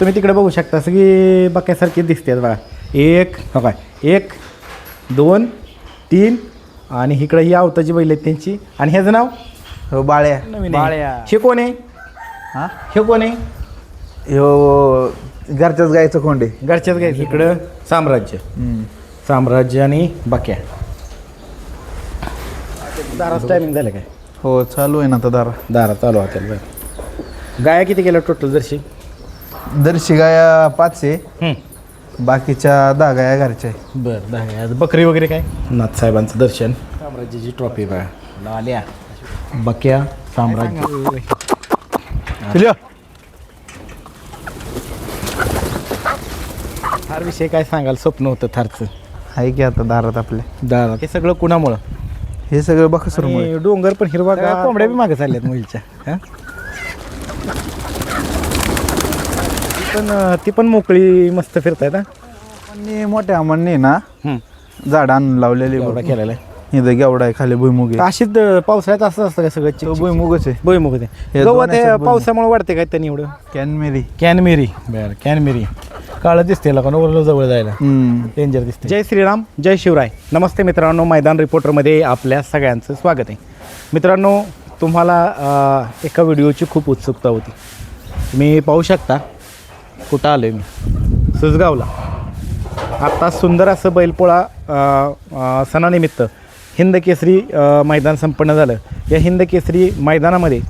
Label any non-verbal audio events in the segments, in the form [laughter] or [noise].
तुम्ही तिकडे बघू शकता सगळी बक्यासारखी दिसते बघा. एक हो काय एक दोन तीन आणि इकडं ही आवताची बैल आहेत त्यांची. आणि ह्याचं नाव? हो बाळ्या. नवीन आहे. बाळ्या. हे कोण आहे? हा? हे कोण आहे? हो घरच्याच गायचं कोंडे घरच्याच गायचं इकडं साम्राज्य. साम्राज्य आणि बक्या. दाराच टायमिंग झालं काय? हो चालू आहे ना आता दारा. दारा चालू होत्या गाया किती गेल्या टोटल जर्शी दर्शी गाया पाच आहे बाकीच्या दहा गाया घरच्या आहे बरं दहा आज बकरी वगैरे काय? नाथसाहेबांचं दर्शन. साम्राज्याची ट्रॉफी बघा. लाल्या बक्या साम्राज्य. चलो. थार विषय काय सांगाल? स्वप्न होतं थारचं. आहे की आता दारात आपल्या दारा हे सगळं कुणामुळं? हे सगळं आणि डोंगर पण हिरवा कोंबड्या बी मागे चालल्यात मुलीच्या हा? ती पण अं, ती पण मोकळी मस्त फिरतायत हा? आणि मोठ्या अमांनी ना. हम्म. झाड आणून लावलेली एवढा केलेला आहे. इथं गेवडा आहे खाली भुईमुग आहे. अशीच अं, पावसाळ्यात असं असतं का सगळं? तो चिक- भुईमुगच आहे. भुईमुग ते हे दोन हे पावसामुळे वाढते काय त्यांनी एवढं? कॅनमेरी. कॅनमेरी. बरं कॅनमेरी. काळं दिसते लोकांना जवळ जायला. हम्म. डेंजर दिसते जय श्रीराम. जय शिवराय. नमस्ते मित्रांनो मैदान रिपोर्टरमध्ये आपल्या सगळ्यांचं स्वागत आहे. मित्रांनो तुम्हाला अं, एका व्हिडिओची खूप उत्सुकता होती. तुम्ही पाहू शकता कुठं आलो आहे मी? सुजगावला. आत्ता सुंदर असं बैलपोळा सणानिमित्त हिंद केसरी मैदान संपन्न झालं. या हिंद केसरी मैदानामध्ये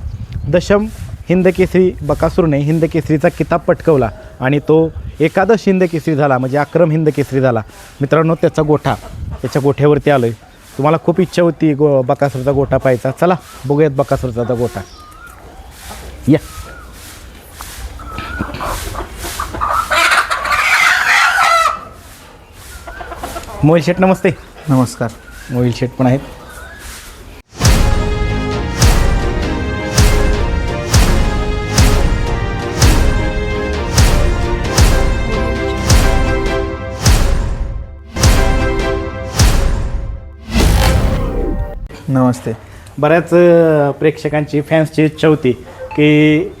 दशम हिंद केसरी बकासूरने हिंद केसरीचा किताब पटकवला आणि तो एकादश हिंद केसरी झाला म्हणजे अक्रम हिंद केसरी झाला. मित्रांनो त्याचा गोठा त्याच्या गोठ्यावरती आलो आहे तुम्हाला खूप इच्छा होती गो बकासूरचा गोठा पाहायचा. चला बघूयात बकासूरचा गोठा. या. मोहिल शेठ नमस्ते. नमस्कार. मोहिल शेठ पण आहेत. नमस्ते. बऱ्याच प्रेक्षकांची फॅन्सची इच्छा होती की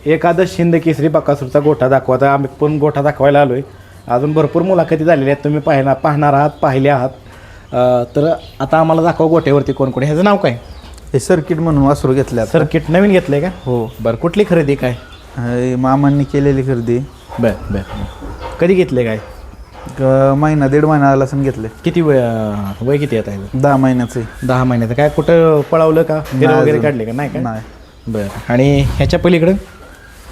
एकादश हिंद केसरी बकासूरचा गोठा दाखवा. तर आम्ही पण गोठा दाखवायला आलो आहे अजून भरपूर मुलाखती झालेल्या आहेत. तुम्ही पाहणार पाहणार आहात पाहिले आहात. तर आता आम्हाला दाखवा गोठ्यावरती कोण कोण. ह्याचं नाव काय? हे सर्किट म्हणून वासरू घेतले सर्किट नवीन घेतलं आहे का? हो. बरं कुठली खरेदी काय? हे मामांनी केलेली खरेदी. बरं बरं. कधी घेतले काय? महिना दीड महिना आला असं घेतले किती वय वय किती येत आहे दहा महिन्याचं आहे. दहा महिन्याचं. काय कुठं पळवलं का? फेरं वगैरे. काढले का? नाही का? नाही. बरं. आणि ह्याच्या पलीकडं?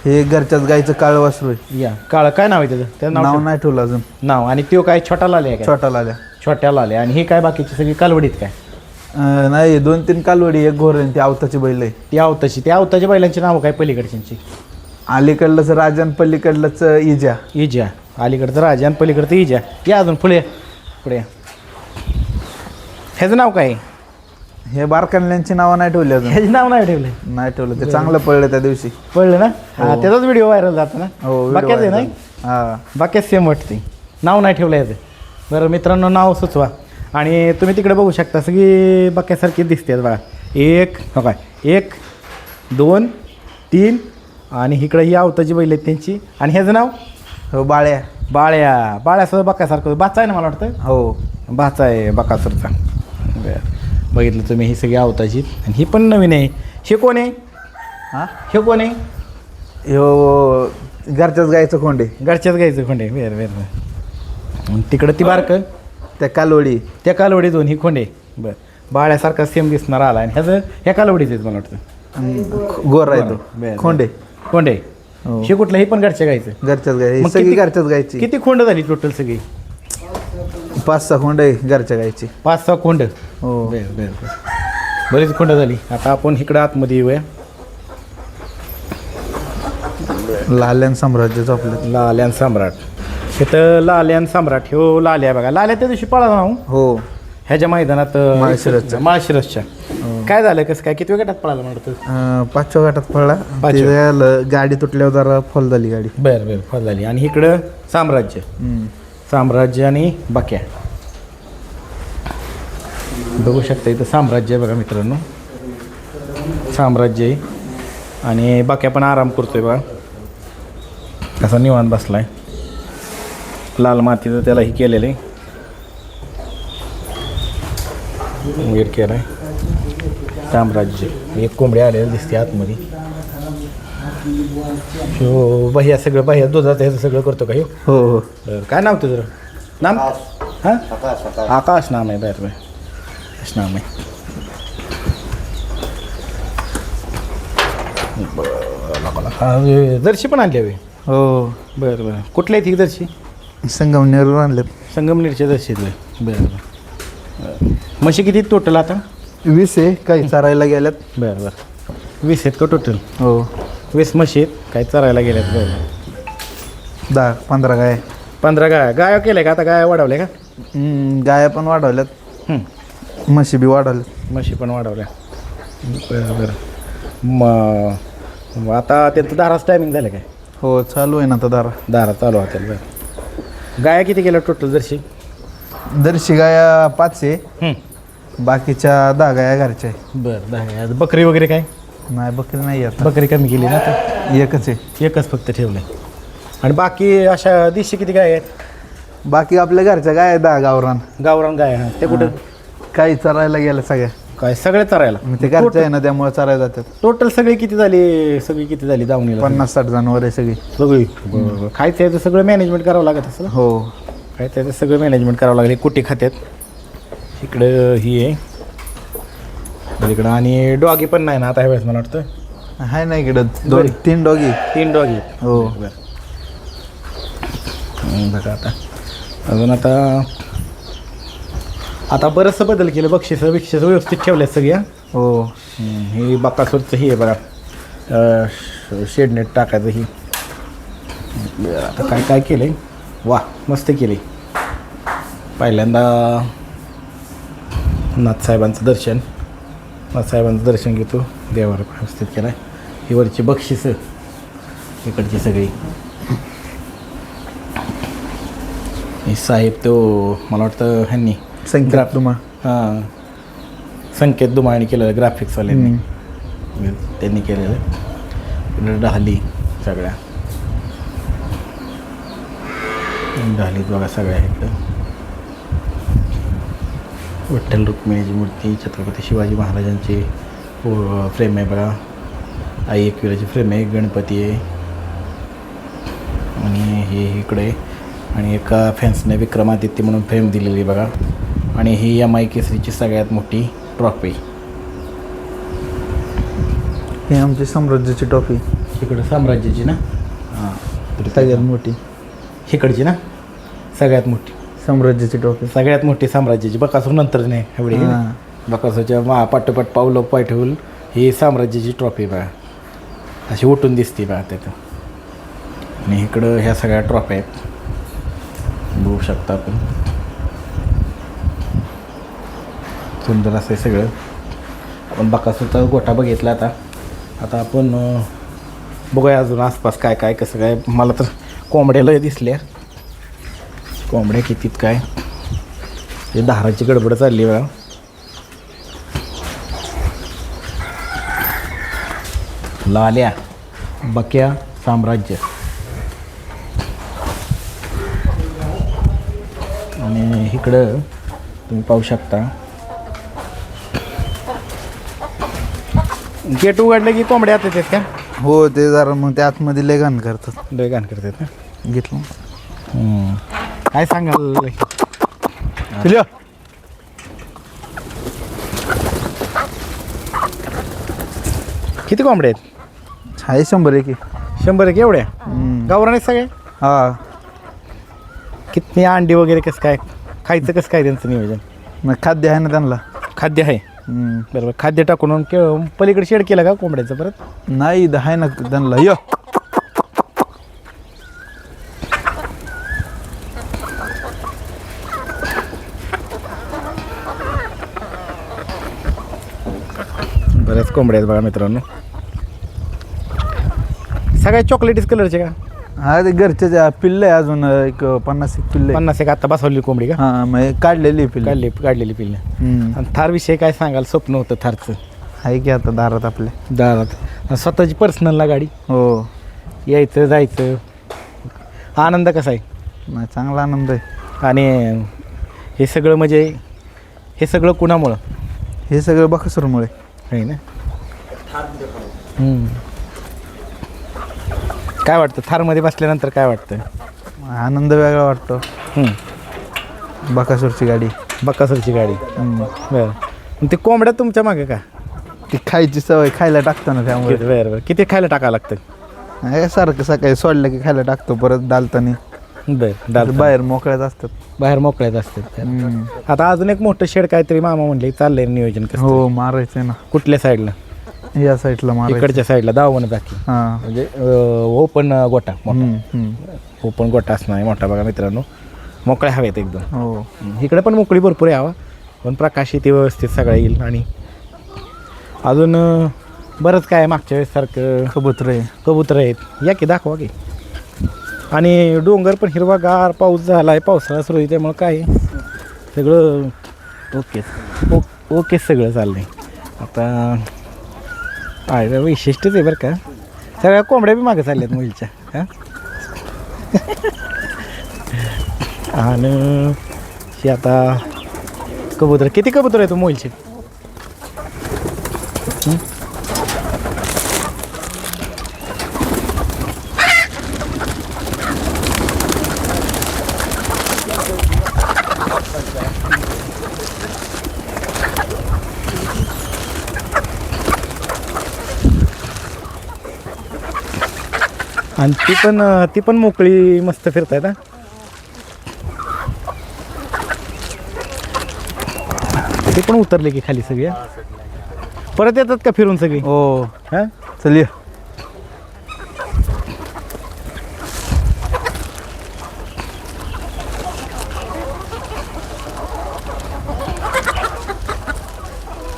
हे घरच्याच गायचं काळ वासरू आहे. या. काळ काय नाव आहे त्याचं? त्याचं नाव नाव नाही ठेवलं अजून. नाव. आणि तो काय छोटा लाले आहे काय? छोटा लाल्या छोट्या लाले आणि हे काय बाकीची सगळी कालवडीत काय? अं, नाही दोन तीन कालवडी एक घोर ती आवताची बैल आहे. ती आवताची. त्या आवताच्या बैलांची नावं काय पलीकडच्यांची? अलीकडलंच राजन पलीकडलंच इजा. इजा. अलीकडचं राजा आणि पलीकडचं इजा. या अजून पुढे. या. पुढे या. ह्याचं नाव काय? आहे? हे बारकांल्यांची नावं नाही ठेवली अजून. ह्याचं नाव नाही ठेवलं. नाही ठेवलं ते चांगलं पडलं त्या दिवशी. कळलं ना? हा. त्याचाच व्हिडिओ व्हायरल जातो ना? हो video बाक्याच आहे viral. नाही हा. बाक्याच सेम वाटते. नाव नाही ठेवलं याचं. बरं मित्रांनो नाव सुचवा. आणि तुम्ही तिकडे बघू शकता सगळी बाक्यासारखी दिसते बघा. एक हो काय एक दोन तीन आणि इकडं ही आवताची बैल आहेत त्यांची. आणि ह्याचं नाव? हो बाळ्या. बाळ्या. बाळ्यासुद्धा बक्यासारखं. बाचा आहे ना मला वाटतं? हो. बाचा आहे बकासूरचा. बरं. बघितलं तुम्ही ही सगळी आवताची आणि ही पण नवीन आहे. हे कोण आहे? हा? हे कोण आहे? ह्यो घरच्याच गायचं कोंडे घरच्याच गायचं खोंडे वेर वेर तिकडं ती बारकं? त्या कालवडी. त्या कालवडी दोन ही खोंडे बरं. बाळ्यासारखा सेम दिसणार आला. आणि ह्याचं ह्या कालवडीच आहेत मला वाटतं. गोर आहे बरं, तो. बरं. खोंडे खोंडे हो. हे कुठलं? हे पण घरच्या गायचं घरच्याच गाय ही सगळी घरच्याच गायची किती खोंड झाली टोटल सगळी? पाच सहा खोंड आहे घरच्या गायची पाच सहा खोंड? हो. बर बर बर. बरीच खोंड झाली. आता आपण इकडं आतमध्ये येऊया. लाल्यान साम्राज्याचं आपलं लाल्यान सम्राट. इथं लाल्यान सम्राट ह्यो लाल्या बघा. लाल्या त्या दिवशी पळाला ना हो. हो. ह्याच्या मैदानात अं, माळशिरसच्या. माळशिरसच्या. काय झालं? कसं काय? किती गटात पळाला म्हणतो अं, पाचव्या गाठात पडला पाचव्या. झालं, गाडी तुटल्यावर जरा फॉल झाली गाडी. बर बर फळ झाली. आणि इकडं साम्राज्य. हम्म. साम्राज्य आणि बक्या. बघू शकता इथं साम्राज्य आहे बघा मित्रांनो. साम्राज्य आहे. आणि बाक्या पण आराम करतोय बघा. कसा निवांत बसलाय. लाल मातीचं त्याला ही केलेलं आहे. वेट केलाय. साम्राज्य. एक कोंबडी आलेलं दिसते आतमध्ये. हो भैया सगळं भैया दुधाचं ह्याचं सगळं करतो का हो? हो काय नाव तुझं? नाम? हां? आकाश नाम आहे बरं बरं आकाश नाम आहे बरं बरं. हा, हे जर्शी पण आणली हवी. हो. बरं बरं. कुठल्या आहेत ही जर्शी संगमनेरवर आणलेत. संगमनेरच्या जर्शी आहेत बरं. बरं म्हशी किती टोटल आता? वीस आहे. काही चारायला गेल्यात. बरं बरं. वीस आहेत का टोटल हो. वीस म्हशी आहेत. काही चरायला गेल्यात बरं. दहा पंधरा गाय. पंधरा गाय. गाया केल्या का? आता गाया वाढवल्या का? हम्म, गाया पण वाढवल्यात. हं. म्हशी बी वाढवल्यात म्हशी पण वाढवल्या. बरं बरं. मग आता त्यांचं दाराच टायमिंग झालं काय? हो चालू आहे ना आता दारा. दारा चालू होतील बरं. गाया किती गेल्या टोटल जर्शी दर्शी गाया पाचशे बाकीच्या दहा गाया घरच्या आहे. बरं दहा गाया. बकरी वगैरे काय? नाही बकरी नाही आता. बकरी कमी केली ना आता? एकच आहे. एकच फक्त ठेवलं आणि बाकी अशा दिशी किती गाय आहेत? बाकी आपल्या घरच्या गाय आहे दहा गावरान. गावरान गाय ते कुठं? काही चरायला गेल्या सगळ्या काय सगळे चरायला. मग ते घरच्या आहे ना त्यामुळे चरायला जातात. टोटल सगळी किती झाली सगळी किती झाली दावणीला? पन्नास साठ जनावर आहे सगळी. सगळी? बरं. खायचं याचं सगळं मॅनेजमेंट करावं लागत असं हो. काय त्याचं सगळं मॅनेजमेंट करावं लागेल कुठे खात्यात? इकडं ही आहे. इकडं आणि डॉगी पण नाही ना आता ह्या वेळेस मला वाटतं? आहे ना इकडं. दोन तीन डॉगी. तीन डॉगी. आहेत हो. बरं. हं, बघा आता. अजून आता आता बरंचसं बदल केलं बक्षिसं बिक्षिसं व्यवस्थित ठेवल्यात सगळ्या हो. हं, बाकासूरचं ही आहे बघा. शेडनेट टाकायचं ही. आता काय काय केलं आहे वा मस्त केले पहिल्यांदा नाथसाहेबांचं दर्शन. नाथसाहेबांचं दर्शन घेतो. देवाला व्यवस्थित केलं आहे ही वरची बक्षिसं. इकडची सगळी. हे साहेब तो मला वाटतं ह्यांनी संख्या तुम्हा हां. संकेत दुमाळणी केलेलं ग्राफिक्सवाल्यांनी त्यांनी केलेलं. डहाली सगळ्या. डहालीत बघा सगळ्या इकडं. विठ्ठल रुक्मिणीची मूर्ती छत्रपती शिवाजी महाराजांची फ्रेम आहे बघा. आई एकविराची फ्रेम आहे गणपती आहे. आणि हे इकडे. आणि एका फॅन्सने विक्रमादित्य म्हणून फ्रेम दिलेली आहे बघा. आणि ही एम आय केसरीची सगळ्यात मोठी ट्रॉफी ही आमची साम्राज्याची टॉफी इकडं साम्राज्याची ना? हां. सगळ्यात मोठी. इकडची ना? सगळ्यात मोठी. साम्राज्याची टॉफी सगळ्यात मोठी साम्राज्याची. बकासूर नंतर नाही एवढी. हां. बकासूरच्या मा पाठोपाठ पावलं पाय ठेवून ही साम्राज्याची ट्रॉफी बघा अशी उठून दिसते बघा त्याचं आणि इकडं ह्या सगळ्या ट्रॉफी आहेत. बघू शकता आपण. सुंदर असं आहे सगळं. आपण बकासूरचा गोठा बघितला आता. आता आपण बघूया अजून आसपास काय काय कसं काय. मला तर कोंबड्या लय दिसल्या. कोंबड्या कितीत काय. हे दाराची गडबड चालली बघा. लाल्या बक्या साम्राज्य. आणि इकडं तुम्ही पाहू शकता. गेट उघडलं की कोंबड्या आत येतात का? हो ते जरा मग ते आतमध्ये लय घाण करतात. लय घाण करतात ना घेतलं. हम्म. काय सांगाल? किती कोंबड्या आहेत? आहे शंभर एक आहे. शंभर एक एवढ्या? हम्म. गावरान आहेत सगळ्या हा. किती अंडी वगैरे कसं काय? खायचं कसं काय त्यांचं नियोजन? मग खाद्य आहे ना त्यांना. खाद्य आहे. हम्म. बरोबर. खाद्य टाकून के- पलीकडे शेड केलं का कोंबड्याचं परत? नाही इथं आहे ना त्यांना य. बऱ्याच कोंबड्या आहेत बघा मित्रांनो. सगळ्या चॉकलेटीस कलरचे का? हा ते घरचे पिल्ले आहे अजून एक पन्नास एक पिल्ले पन्नास एक आता बसवलेली कोंबडी का? हा मग काढलेली आहे पिल्ले. काढली काढलेली पिल्ले. हम्म. आणि थार विषय काय सांगाल? स्वप्न होतं थारचं. आहे की आता दारात आपले. दारात. आणि स्वतःची पर्सनलला गाडी? हो. यायचं जायचं. आनंद कसा आहे? नाही चांगला आनंद आहे. आणि हे सगळं म्हणजे हे सगळं कुणामुळं? हे सगळं बकासूरमुळे. आहे ना? हम्म. काय वाटतं? थारमध्ये बसल्यानंतर काय वाटतं? आनंद वेगळा वाटतो. बकासूरची गाडी. बक्कासूरची गाडी. हम्म. बरं. मग ते कोंबड्या तुमच्या मागे का? ती खायची सवय खायला टाकतो ना त्यामुळे. बरं बरं. किती खायला टाकावं लागतं? हे सारखं सकाळी सोडलं की खायला टाकतो परत डालतानी बरं डाल बाहेर मोकळ्याच असतात. बाहेर मोकळ्यात असतात. हम्म. आता अजून एक मोठं शेड काहीतरी मामा म्हणले चाललंय नियोजन कसं? हो मारायचंय ना. कुठल्या साईडला? या साईडला मारायचं. इकडच्या साईडला दावण बाकी हा. म्हणजे ओपन गोटा मोठा. हम्म, हम्म. ओपन गोटा असणार आहे मोठा बघा मित्रांनो. मोकळ्या हवेत एकदम. हो. इकडे पण मोकळी भरपूर आहे हवा. पण प्रकाशित आहे व्यवस्थित सगळं येईल आणि अजून अं, बरंच काय आहे मागच्या वेळेस सारखं. कबूतर आहे. कबूतर आहेत. या की दाखवा की. आणि डोंगर पण हिरवागार पाऊस झाला आहे पावसाळा सुरू आहे त्यामुळं काय आहे, सगळं ओके. ओ ओके सगळं चाललं आहे आता आहे वैशिष्ट्यच आहे बरं का. सगळ्या कोंबड्या बी मागं चालल्यात मुलीच्या हां? आणि आता कबूतर किती कबूतर आहे तो हो मोलचे? आणि ती पण ती पण मोकळी मस्त फिरतायत हा? ती पण उतरली की खाली सगळी? परत येतात का फिरून सगळी? हो. हा? चल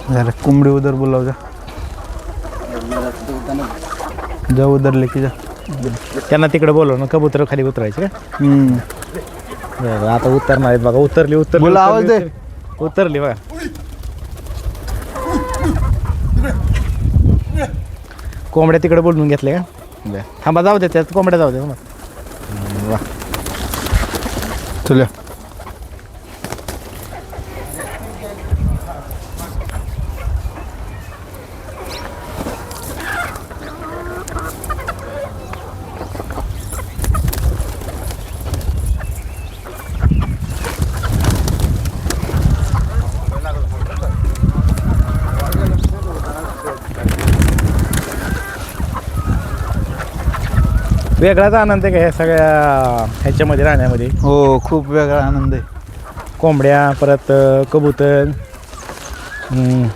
जरा कोंबडी उधर बोलाव जा जा उधर लेके जा. त्यांना तिकडे बोलव ना कबूतर खाली उतरायचे का हम्म. बरं, आता उतरणार आहेत बघा उतरली उतरली बोला, आवाज उतरली, दे. उतरली. उतरली बघा कोंबड्या तिकडे बोलून घेतले का बरं. थांबा जाऊ दे त्यात कोंबड्या जाऊ दे थांबा. चल या. वेगळाच आनंद आहे का ह्या सगळ्या ह्याच्यामध्ये राहण्यामध्ये? हो खूप वेगळा आनंद आहे. कोंबड्या परत अ, कबूतर हम्म,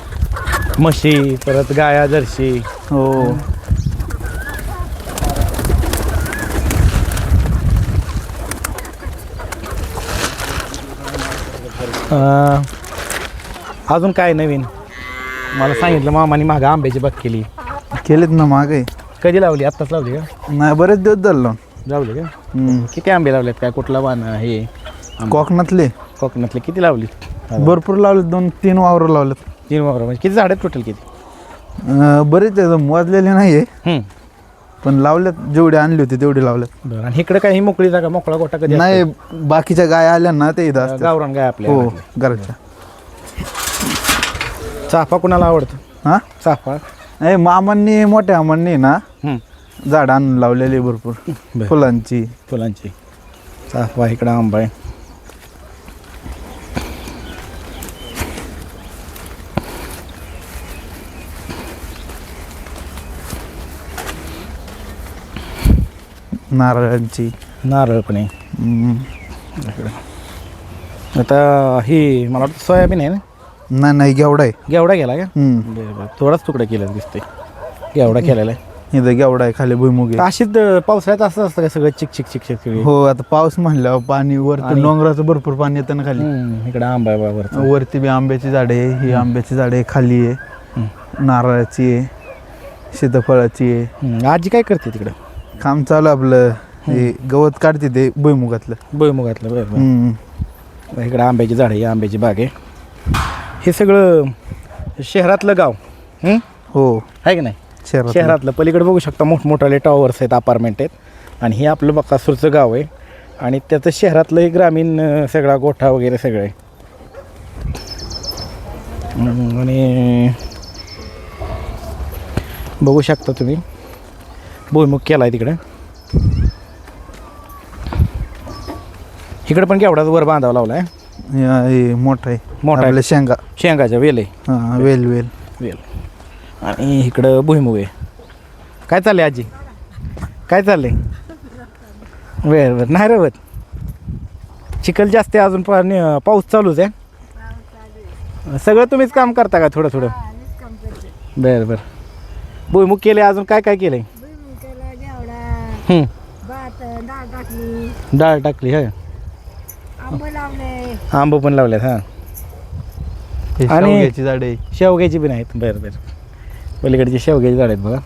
म्हशी परत गाया जर्शी. हो. अ, अजून काय नवीन? मला सांगितलं मामाने मागं आंब्याची बाग केली. केलेत ना मागे? कधी लावली? आत्ताच लावली का? नाही बरेच दिवस झालं लावली का? हम्म. किती आंबे लावलेत काय? कुठला वाण हे आंबे? कोकणातले. कोकणातले किती लावली? भरपूर लावले दोन तीन वावर लावलेत. तीन वावर म्हणजे किती झाड टोटल किती? अं, बरेच आहेत मोजलेले नाही आहे हम्म. पण लावल्यात जेवढे आणले होते तेवढे लावल्यात बरं आणि इकडे काही मोकळी जागा मोकळा गोटा कधी नाही बाकीच्या गाय आल्या ना ते इथं? असतात. गावरान गाय आपल्या हो. घरच्या. चाफा कुणाला आवडतो? हा? चाफा? नाही मामांनी मोठ्या मामांनी ना. झाड आणून लावलेली भरपूर. [laughs] बरं. फुलांची. फुलांची. चाफा इकडं आंबा आहे. नारळांची. नारळ पण आहे. हम्म. आता ही मला वाटतं सोयाबीन आहे ना? नाही नाही गेवडा आहे. गेवडा गेला का? हम्म. बरं, बरं. थोडाच तुकडा केला दिसतोय. गेवडा केलेला आहे. इथं गेवडा आहे खाली भुईमुगे तर अशीच अं, पावसाळ्यात असं असतं का सगळं चिक चिक चिक चिक सगळी? हो आता पाऊस म्हणल्यावर पाणी वरती आणि- डोंगराचं भरपूर पाणी येतं ना खाली. हम्म, इकडं आंबा आहे बाबा वरती बी आंब्याची झाडे आहे ही आंब्याची झाडे आहे, खाली आहे. नारळाची आहे सीताफळाची आहे. आजी काय करते तिकडं? काम चालू आहे आपलं हे गवत काढते ते भुईमुगातलं. भुईमुगातलं बरं बरं. हम्म. इकडं आंब्याची झाड आहे आंब्याची बाग आहे. हे सगळं शहरातलं गाव हं? हो. आहे की नाही? शहरात शहरातलं. पलीकडे बघू शकता मोठमोठाले टॉवर्स आहेत अपार्टमेंट आहेत. आणि हे आपलं बकासूरचं गाव आहे. आणि त्याचं शहरातलं हे ग्रामीण अं, सगळा गोठा वगैरे सगळं आहे. आणि बघू शकता तुम्ही. भुईमुग केला आहे तिकडं. इकडं पण केवढाच वर बांधावा लावला आहे या- हे मोठं आहे. मोठा आहे. आपल्या शेंगा. शेंगाच्या वेल आहे. हा वेल वेल. वेल. आणि इकडं भुईमुग आहे. काय चाललंय आजी? काय चाललंय? वेळ बर. नाही रवत चिखल जास्त आहे अजून पाणी पाऊस चालूच आहे. सगळं तुम्हीच काम करता का थोडं थोडं? बरं बरं. भुईमुग केले अजून काय काय केलंय? भुईमुगाला घेवडा हं, भात डाळ टाकली. डाळ टाकली हा आंब पण लावल्यात हां. आणि- शेवग्याची झाडे शेवग्याची पण आहेत. बरं बरं. पलीकडची शेवग्याची झाड आहेत बघा.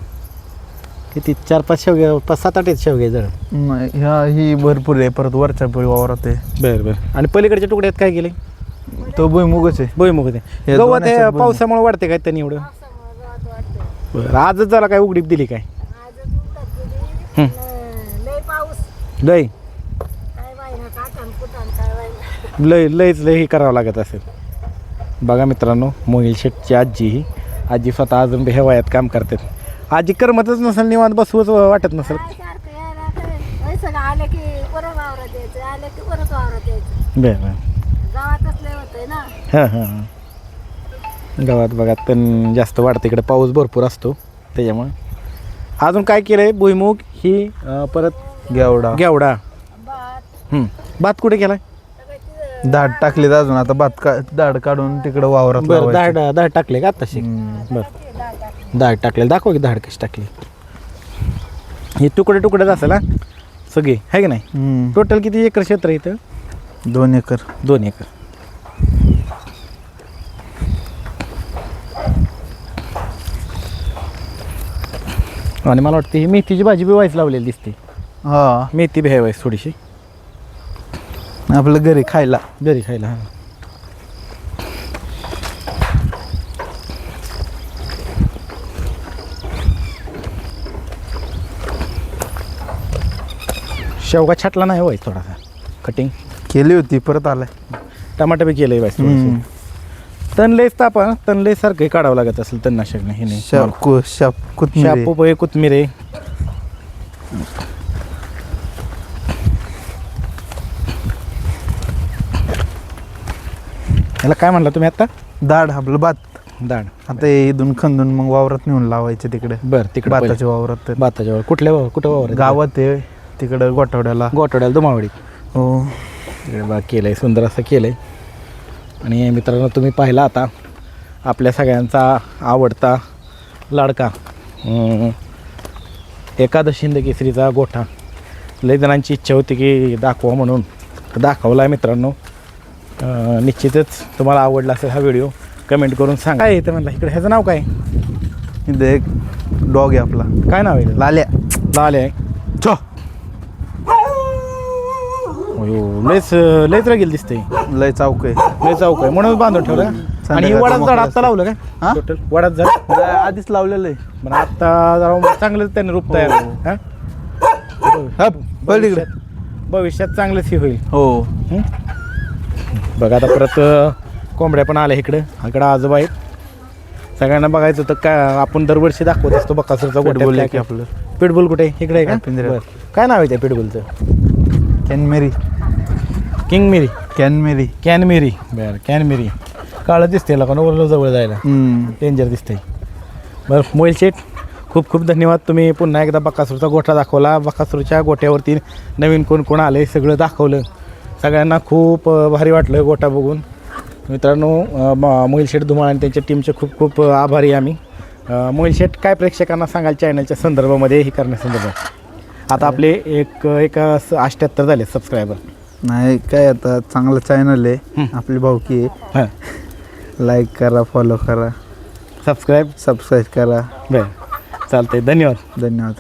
किती? चार पाच शेवग्या पाच सात आठ आहेत शेवग्याची झाडं. ह्या ही भरपूर आहे. परत वरच्या पळी वावरात आहे. बरं बरं. आणि पलीकडच्या तुकड्यात काय केले? तो भुईमुगच आहे. भुईमुग होते हे गवत हे. पावसामुळे वाढते काय त्यांनी एवढं? बरं आजच झाला काय उघडीप दिली काय? लय पाऊस लय काय वाईना काटण कुटण काय वाईना लय लयच लय हे करावं लागत असेल. बघा मित्रांनो मोहिल शेटची आजी ही. आजी स्वतः अजून ह्या वयात काम करतात. आजी करमतच नसेल निवांत बसवच वाटत नसेल. बरं हां हां हां. गावात बघा पण जास्त वाढतं. इकडे पाऊस भरपूर असतो त्याच्यामुळे. अजून काय केलं आहे भुईमुग ही अं, परत घेवडा गेवडा. भात हं. भात कुठे केलाय? सगळं तिथं दाढ टाकले अजून. आता भात का दाढ काढून तिकडं वावरात बरं लावायचं. दाढ दाढ टाकले का आत्ताशी हम्म. बरं. डाळ टाकली दाढ टाकले दाखवा की दाढ कशी टाकली. हे तुकडे तुकडेच असेल हा? सगळे आहे की नाही? हम्म. टोटल किती एकर क्षेत्र आहे इथं? दोन एकर. दोन एकर. आणि मला वाटतं ही मेथीची भाजी बी व्हायच लावलेली दिसते. हा. मेथी बी व्हायच थोडीशी. आपलं घरी खायला. घरी खायला हां. शेवगा छाटला नाही व्हायच थोडासा कटिंग केली होती परत आलाय. टमाटर बी केलं व्हायच. तण लयच तापा तण लय सारखं काढावं लागत असेल तणनाशक नाही हे नाही शाप शाप. शापू कोथमीर आहे याला काय म्हणला तुम्ही आता? दाढ आपलं भात. दाड आता हे इथून खंदून मग वावरात नेऊन लावायचे तिकडे. बरं तिकडे भाताच्या वावरात. भाताच्या वर कुठल्या वावर- कुठं वावर? गावात आहे तिकडं गोठवड्याला. गोठवड्याला दुमावडी हो. तिकडे बाग केलं आहे सुंदर असं केलं आहे आणि मित्रांनो तुम्ही पाहिला आता आपल्या सगळ्यांचा आवडता लाडका. अं, एकादश हिंद केसरीचा गोठा. लय जणांची इच्छा होती की दाखवा म्हणून. दाखवला आहे मित्रांनो. निश्चितच तुम्हाला आवडला असेल हा व्हिडिओ कमेंट करून सांगा. काय येतं म्हणलं? इकडे ह्याचं नाव काय? इथं एक डॉग आहे आपला. काय नाव आहे लाल्या. लाल आहे. छो. अयो, लयच लयच रगेल दिसते लय चावक आहे. लय चौक आहे. म्हणून बांधून ठेवलं. आणि हे वडाच झाड आत्ता लावलं काय? हा? टोटल वडाच झाड. आधीच लावलेलं आहे. पण आता जरा चांगलंच त्यांनी रूप तयार हो. भविष्यात भविष्यात चांगलंच हे होईल. हो. हं? बघा आता परत कोंबड्या पण आल्या इकडं. इकडं आजोबा आहेत. सगळ्यांना बघायचं होतं काय आपण दरवर्षी दाखवत असतो बकासूरचा गोट्यात आहे की आपलं. पिटबुल कुठे? इकडे आहे का. काय नाव आहे त्या पिटबुलचं कॅनमेरी किंग मिरी कॅनमेरी कॅन मिरी बरं कॅन मिरी काळं दिसते का नवरला जवळ जायला. डेंजर दिसते बरं मोबाईल शेट खूप खूप धन्यवाद. तुम्ही पुन्हा एकदा बकासूरचा गोठा दाखवला. बकासूरच्या गोठ्यावरती नवीन कोण कोण आले सगळं दाखवलं. सगळ्यांना खूप भारी वाटलं गोठा बघून. मित्रांनो मोहिल शेठ धुमाळ आणि त्यांच्या टीमचे खूप खूप आभारी आम्ही. मोहिल शेठ काय प्रेक्षकांना सांगाल चॅनलच्या संदर्भामध्ये हे करण्यासंदर्भात? आता आपले एक एक अठ्ठ्याहत्तर झाले सबस्क्रायबर नाही काय आता चांगलं चॅनल आहे. आपली भाऊकी आहे. लाईक करा फॉलो करा. सबस्क्राईब सबस्क्राईब करा. बरं. चालतंय. धन्यवाद. धन्यवाद.